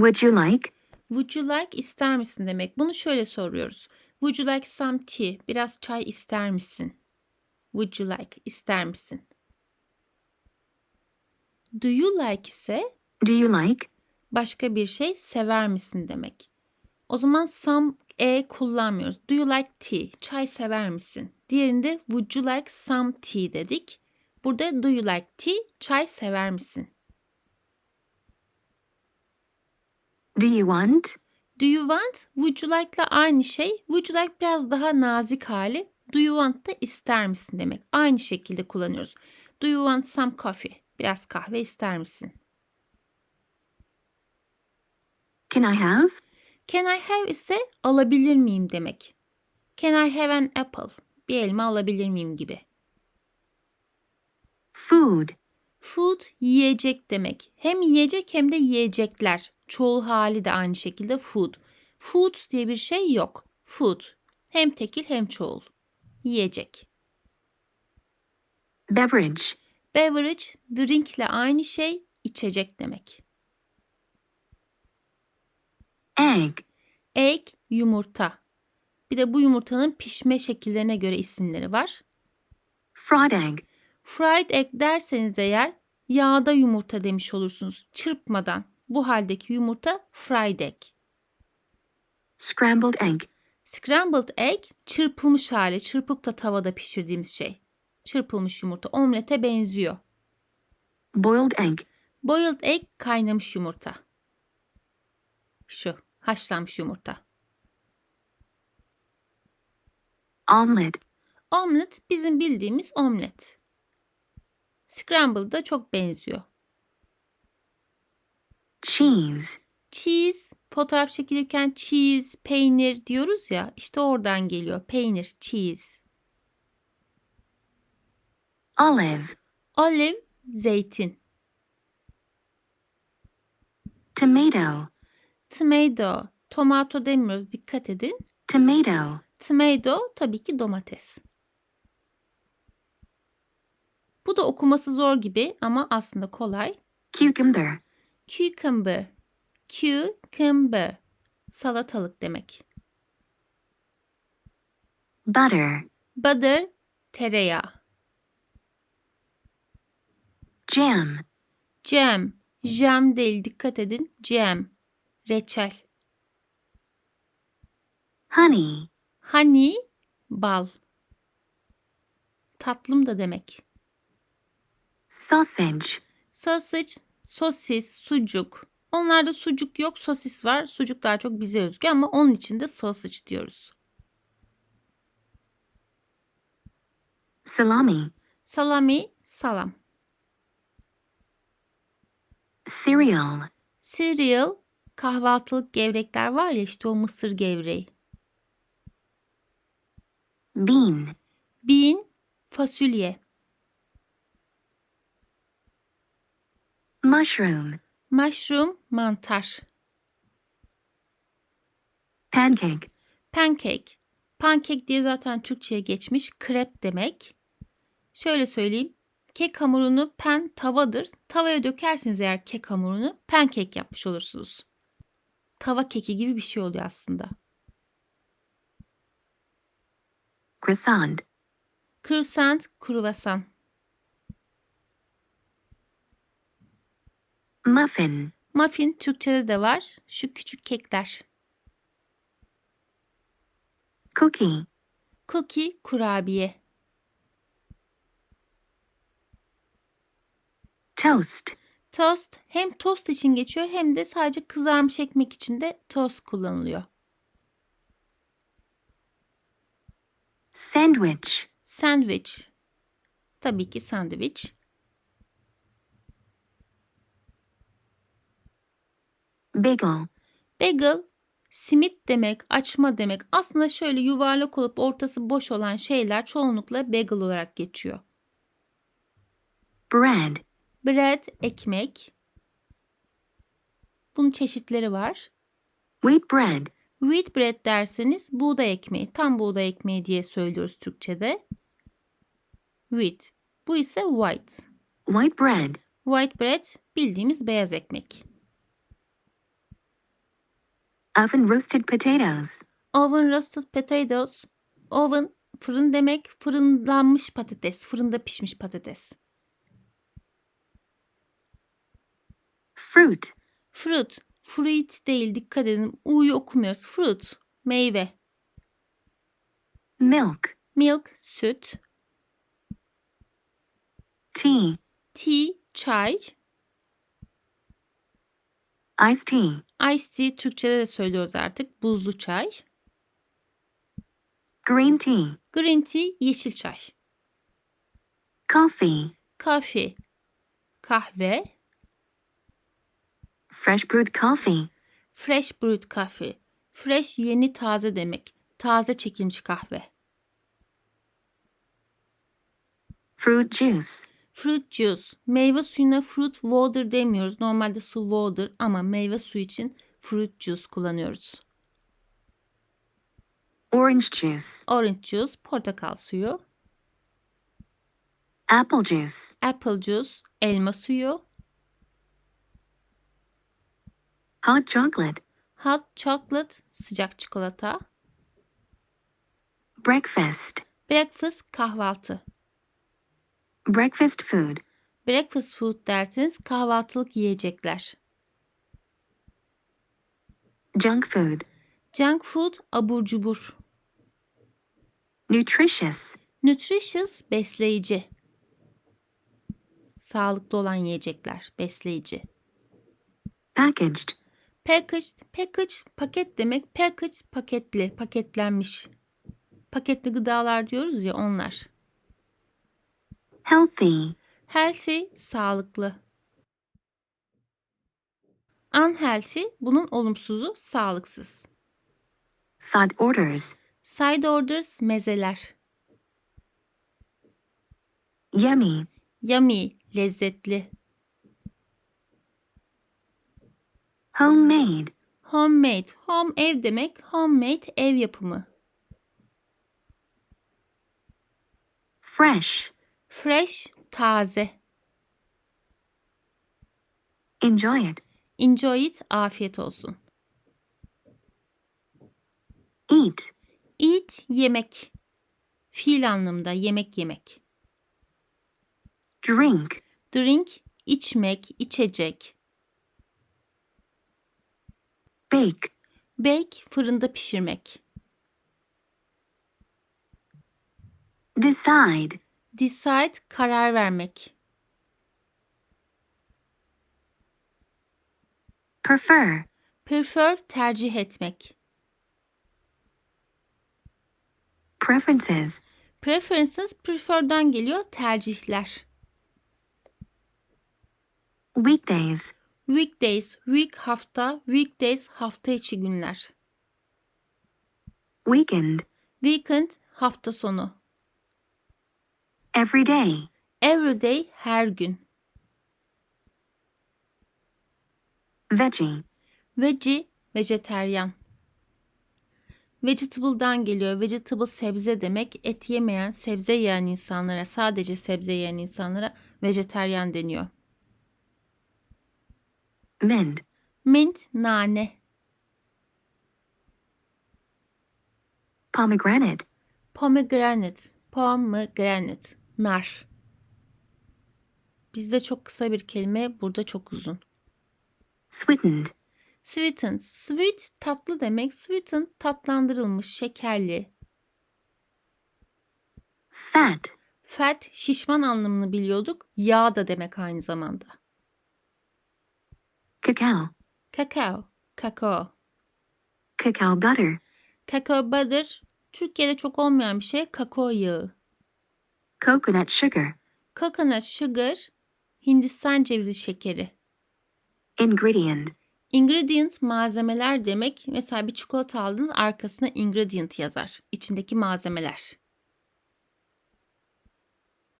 Would you like? Would you like ister misin demek. Bunu şöyle soruyoruz. Would you like some tea? Biraz çay ister misin? Would you like ister misin? Do you like ise Do you like? başka bir şey sever misin demek. O zaman some e kullanmıyoruz. Do you like tea? Çay sever misin? Diğerinde would you like some tea dedik. Burada do you like tea? Çay sever misin? Do you want? Do you want? Would you like ile aynı şey. Would you like biraz daha nazik hali. Do you want da ister misin demek. Aynı şekilde kullanıyoruz. Do you want some coffee? Biraz kahve ister misin? Can I have? Can I have ise alabilir miyim demek. Can I have an apple? Bir elma alabilir miyim gibi. Food. Food yiyecek demek. Hem yiyecek hem de yiyecekler. Çoğul hali de aynı şekilde food. Foods diye bir şey yok. Food. Hem tekil hem çoğul. Yiyecek. Beverage. Beverage, drink ile aynı şey, içecek demek. Egg. Egg, yumurta. Bir de bu yumurtanın pişme şekillerine göre isimleri var. Fried egg. Fried egg derseniz eğer yağda yumurta demiş olursunuz. Çırpmadan. Bu haldeki yumurta fried egg. Scrambled egg. Scrambled egg çırpılmış hali. Çırpıp da tavada pişirdiğimiz şey. Çırpılmış yumurta omlete benziyor. Boiled egg. Boiled egg kaynamış yumurta. Şu haşlanmış yumurta. Omelet bizim bildiğimiz omlet. Scrambled da çok benziyor. Cheese. Cheese, fotoğraf çekilirken cheese, peynir diyoruz ya işte oradan geliyor. Peynir, cheese. Olive. Olive, zeytin. Tomato. Tomato, tomato demiyoruz dikkat edin. Tomato. Tomato tabii ki domates. Bu da okuması zor gibi ama aslında kolay. Cucumber. Cucumber. Cucumber. Salatalık demek. Butter. Butter, tereyağı. Jam. Jam. Jam değil dikkat edin. Jam. Reçel. Honey. Honey, bal. Tatlım da demek. Sausage. Sausage, sosis, sucuk. Onlarda sucuk yok, sosis var. Sucuk daha çok bize özgü ama onun için de sausage diyoruz. Salami. Salami, salam. Cereal. Cereal, kahvaltılık gevrekler var ya işte o mısır gevreği. Bean. Bean, fasulye. Mushroom. Mushroom, mantar. Pancake. Pancake. Pancake diye zaten Türkçe'ye geçmiş. Krep demek. Şöyle söyleyeyim. Kek hamurunu pen tavadır. Tavaya dökersiniz eğer kek hamurunu pancake yapmış olursunuz. Tava keki gibi bir şey oluyor aslında. Croissant. Croissant, kruvasan. Muffin. Muffin Türkçe'de de var. Şu küçük kekler. Cookie. Cookie, kurabiye. Toast. Toast hem tost için geçiyor hem de sadece kızarmış ekmek için de toast kullanılıyor. Sandwich. Sandwich. Tabii ki sandviç. Bagel. Bagel, simit demek, açma demek. Aslında şöyle yuvarlak olup ortası boş olan şeyler çoğunlukla bagel olarak geçiyor. Bread. Bread, ekmek. Bunun çeşitleri var. Wheat bread. Wheat bread derseniz buğday ekmeği, tam buğday ekmeği diye söylüyoruz Türkçe'de. Wheat. Bu ise white. White bread. White bread bildiğimiz beyaz ekmek. Oven roasted potatoes. Oven roasted potatoes. Oven fırın demek. Fırınlanmış patates. Fırında pişmiş patates. Fruit. Fruit. Fruit değil dikkat edin. U'yu okumuyoruz. Fruit. Meyve. Milk. Milk. Süt. Tea. Tea. Çay. Iced tea. Ice tea Türkçe'de de söylüyoruz artık. Buzlu çay. Green tea. Green tea. Yeşil çay. Coffee. Coffee. Kahve. Fresh brewed coffee. Fresh brewed coffee. Fresh yeni taze demek. Taze çekilmiş kahve. Fruit juice. Fruit juice. Meyve suyuna fruit water demiyoruz. Normalde su water ama meyve suyu için fruit juice kullanıyoruz. Orange juice. Orange juice, portakal suyu. Apple juice. Apple juice, elma suyu. Hot chocolate. Hot chocolate, sıcak çikolata. Breakfast. Breakfast, kahvaltı. Breakfast food. Breakfast food derseniz kahvaltılık yiyecekler. Junk food. Junk food, abur cubur. Nutritious. Nutritious, besleyici. Sağlıklı olan yiyecekler, besleyici. Packaged. Packaged, package, paket demek. Package, paketli, paketlenmiş. Paketli gıdalar diyoruz ya onlar. Healthy. Healthy, sağlıklı. Unhealthy, bunun olumsuzu sağlıksız. Side orders. Side orders, mezeler. Yummy. Yummy, lezzetli. Homemade. Homemade, home ev demek. Homemade, ev yapımı. Fresh. Fresh, taze. Enjoy it. Enjoy it, afiyet olsun. Eat. Eat, yemek. Fiil anlamında yemek yemek. Drink. Drink, içmek, içecek. Bake. Bake, fırında pişirmek. Decide. Decide, karar vermek. Prefer. Prefer, tercih etmek. Preferences. Preferences, prefer'dan geliyor, tercihler. Weekdays. Weekdays, week hafta, weekdays hafta içi günler. Weekend. Weekend, hafta sonu. Every day. Everyday, her gün. Veggie. Veggie, vejeteryan. Vegetable'dan geliyor. Vegetable sebze demek. Et yemeyen, sebze yiyen insanlara, sadece sebze yiyen insanlara vejeteryan deniyor. Mint. Mint, nane. Pomegranate. Pomegranate, pomegranate, nar. Bizde çok kısa bir kelime, burada çok uzun. Sweetened. Sweetened, sweet tatlı demek. Sweetened tatlandırılmış, şekerli. Fat. Fat şişman anlamını biliyorduk. Yağ da demek aynı zamanda. Cacao. Kakao, kakao. Cacao butter. Kakao butter Türkiye'de çok olmayan bir şey. Kakao yağı. Coconut sugar. Coconut sugar Hindistan cevizi şekeri. Ingredient. Ingredient malzemeler demek. Mesela bir çikolata aldınız arkasına ingredient yazar. İçindeki malzemeler.